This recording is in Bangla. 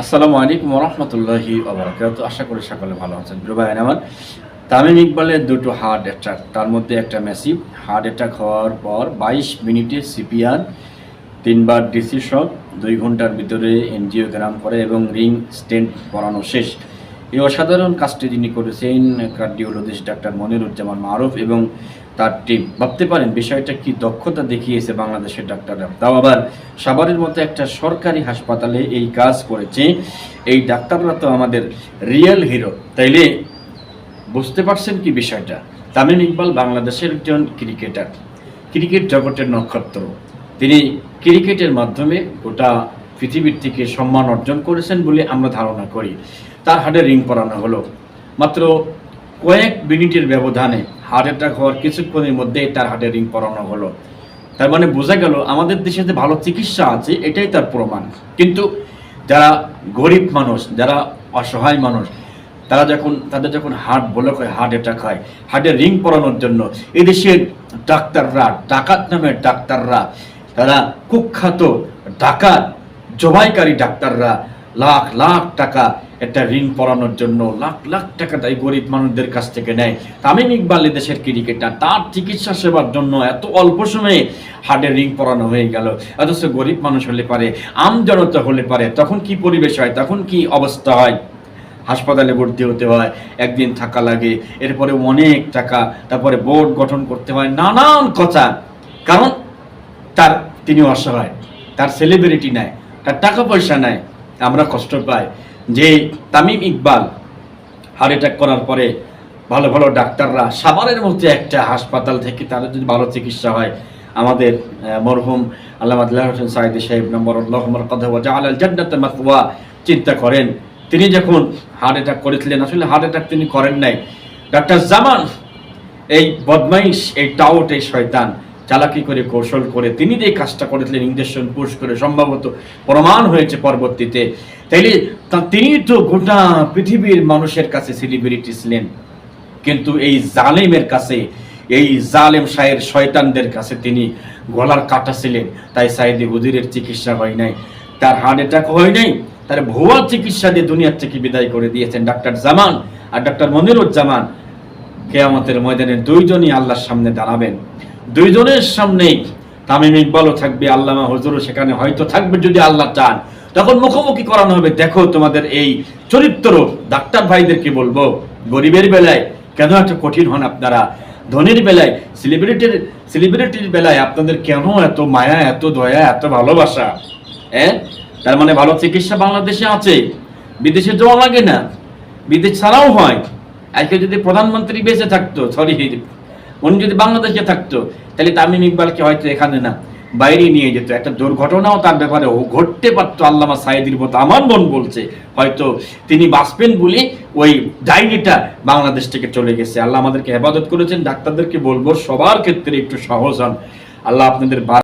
আসসালামু আলাইকুম রহমতুল্লাহি আবরাকাত আশা করি সকলে ভালো আছেন। ভাই আমার তামিম ইকবালের দুটো হার্ট অ্যাটাক, তার মধ্যে একটা মেসিভ হার্ট অ্যাটাক হওয়ার পর বাইশ মিনিটে সিপিআর তিনবার ডিসি শক দুই ঘণ্টার ভিতরে এনজিওগ্রাম করে এবং রিং স্টেন্ট করানো শেষ। এই অসাধারণ কাজটি যিনি করেছেন কার্ডিওলজিস্ট ডাক্তার মনিরুজ্জামান মারুফ এবং তার টিম ভাবতে পারেন, বিষয়টা কি দক্ষতা দেখিয়েছে বাংলাদেশের ডাক্তাররা। তাও আবার সাভারের মতো একটা সরকারি হাসপাতালে এই কাজ করেছে। এই ডাক্তাররা তো আমাদের রিয়েল হিরো তাইলে বুঝতে পারছেন কি বিষয়টা? তামিম ইকবাল বাংলাদেশের একজন ক্রিকেটার ক্রিকেট জগতের নক্ষত্র। তিনি ক্রিকেটের মাধ্যমে গোটা পৃথিবীর থেকে সম্মান অর্জন করেছেন বলে আমরা ধারণা করি। তার হাটে রিং পরানো হলো। মাত্র কয়েক মিনিটের ব্যবধানে হার্ট অ্যাটাক হওয়ার কিছুক্ষণের মধ্যে তার হাটে রিং পরানো হলো। তার মানে বোঝা গেল আমাদের দেশে যে ভালো চিকিৎসা আছে, এটাই তার প্রমাণ। কিন্তু যারা গরিব মানুষ, যারা অসহায় মানুষ, তারা যখন, তাদের যখন হার্ট ব্লক হয় হার্ট অ্যাটাক হয় হার্টে রিং পরানোর জন্য এদেশের ডাক্তাররা, ডাকাত নামের ডাক্তাররা, তারা কুখ্যাত ডাকাত, জবাইকারী ডাক্তাররা লাখ লাখ টাকা একটা ঋণ পড়ানোর জন্য, লাখ লাখ টাকা তাই গরিব মানুষদের কাছ থেকে নেয়। তামিম ইকবাল দেশের ক্রিকেটার, তার চিকিৎসা সেবার জন্য এত অল্প সময়ে হার্টের রিং পরানো হয়ে গেল। অথচ গরিব মানুষ হলে পারে, আম জনতা হলে পারে, তখন কি পরিবেশ হয়, তখন কি অবস্থা হয়? হাসপাতালে ভর্তি হতে হয়, একদিন থাকা লাগে, এরপরে অনেক টাকা, তারপরে বোর্ড গঠন করতে হয়, নানান কথা। কারণ তার তিনি অসহায়, তার সেলিব্রিটি নেয়, তার টাকা পয়সা নাই আমরা কষ্ট পাই। যে তামিম ইকবাল হার্ট অ্যাটাক করার পরে ভালো ভালো ডাক্তাররা সাভারের মধ্যে একটা হাসপাতাল থেকে তাদের যদি ভালো চিকিৎসা হয়, আমাদের মরহুম আল্লাহ হোসেন সাইদি সাহেব নম্বর আল্লাহমর কথা আল জান্নাত মাতওয়া চিন্তা করেন। তিনি যখন হার্ট অ্যাটাক করেছিলেন, আসলে হার্ট অ্যাটাক তিনি করেন নাই। ডাক্তার জামান, এই বদমাইশ, এই টাউট, এই শয়তান চালাকি করে, কৌশল করে, তিনি যে কাজটা করেছিলেন, ইঞ্জেকশন, পুশ করে, সম্ভবত প্রমাণ হয়েছে পরবর্তীতে। তাইলে তিনি তো গোটা পৃথিবীর মানুষের কাছে সেলিব্রিটি ছিলেন। কিন্তু এই জালেমের কাছে, এই জালেম শাহের শয়তানদের কাছে তিনি গলার কাটা ছিলেন। তাই সাইদি হুজুরের চিকিৎসা হয় নাই। তার হার্ট অ্যাটাক হয় নাই। তার ভুয়া চিকিৎসা দিয়ে দুনিয়ার থেকে বিদায় করে দিয়েছেন ডাক্তার জামান আর ডাক্তার মনিরুজ্জামান। কেয়ামতের ময়দানে দুইজনই আল্লাহর সামনে দাঁড়াবেন। দুইজনের সামনেই তামিম ইকবালও থাকবে, আল্লামা হুজুরও সেখানে হয়তো থাকবে যদি আল্লাহ চান। তখন মুখোমুখি করানো হবে, দেখো তোমাদের এই চরিত্র, ডাক্তার ভাইদেরকে বলব? গরিবের বেলায় কেন এত কঠিন হন আপনারা? ধনীর বেলায় সেলিব্রিটির সেলিব্রিটির বেলায় আপনাদের কেন এত মায়া, এত দয়া, এত ভালোবাসা? হ্যাঁ তার মানে ভালো চিকিৎসা বাংলাদেশে আছে, বিদেশে যাওয়া লাগে না, বিদেশ ছাড়াও হয়। আজকে যদি প্রধানমন্ত্রী বেঁচে থাকতো সরি উনি যদি বাংলাদেশে থাকতো, তাহলে তামিম ইকবালকে হয়তো এখানে না বাইরে নিয়ে যেত। একটা দুর্ঘটনাও তার ব্যাপারে ঘটতে পারতো, আল্লামা সাইদির মতো আমার মন বলছে। হয়তো তিনি বাঁচবেন বলে ওই ডাইনিটা বাংলাদেশ থেকে চলে গেছে। আল্লাহ আমাদেরকে হেফাজত করেছেন, ডাক্তারদেরকে বলব সবার ক্ষেত্রে একটু সহজ হন। আল্লাহ আপনাদের